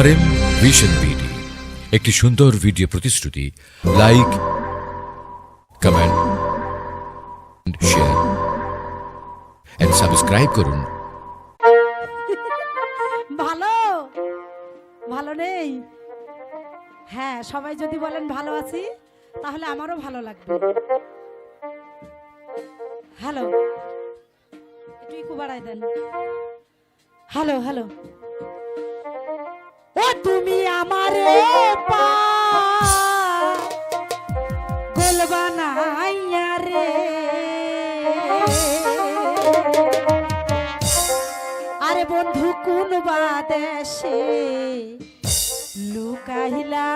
আর M vision BD একটি সুন্দর video প্রতিশ্রুতি like comment share and subscribe করুন। ভালো? ভালো নেই? হ্যাঁ সবাই যদি বলেন ভালো আছি, তাহলে আমারও ভালো লাগবে। হ্যালো? একটু বাড়াই দেন। Hello hello? তুমি আমারে গোল বানাইয়া রে। আরে বন্ধু কোন বা দেশে লুকাইলা?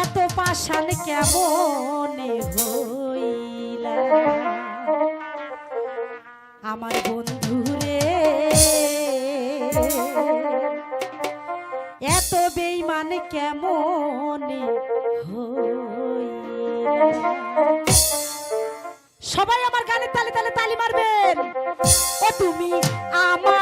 এত পাষাণ কেমনে হইলা? আমার বন্ধু রে এত বেইমান কেমন সবাই আমার গানের তালে তালে তালি মারবেন। ও তুমি আমারে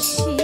起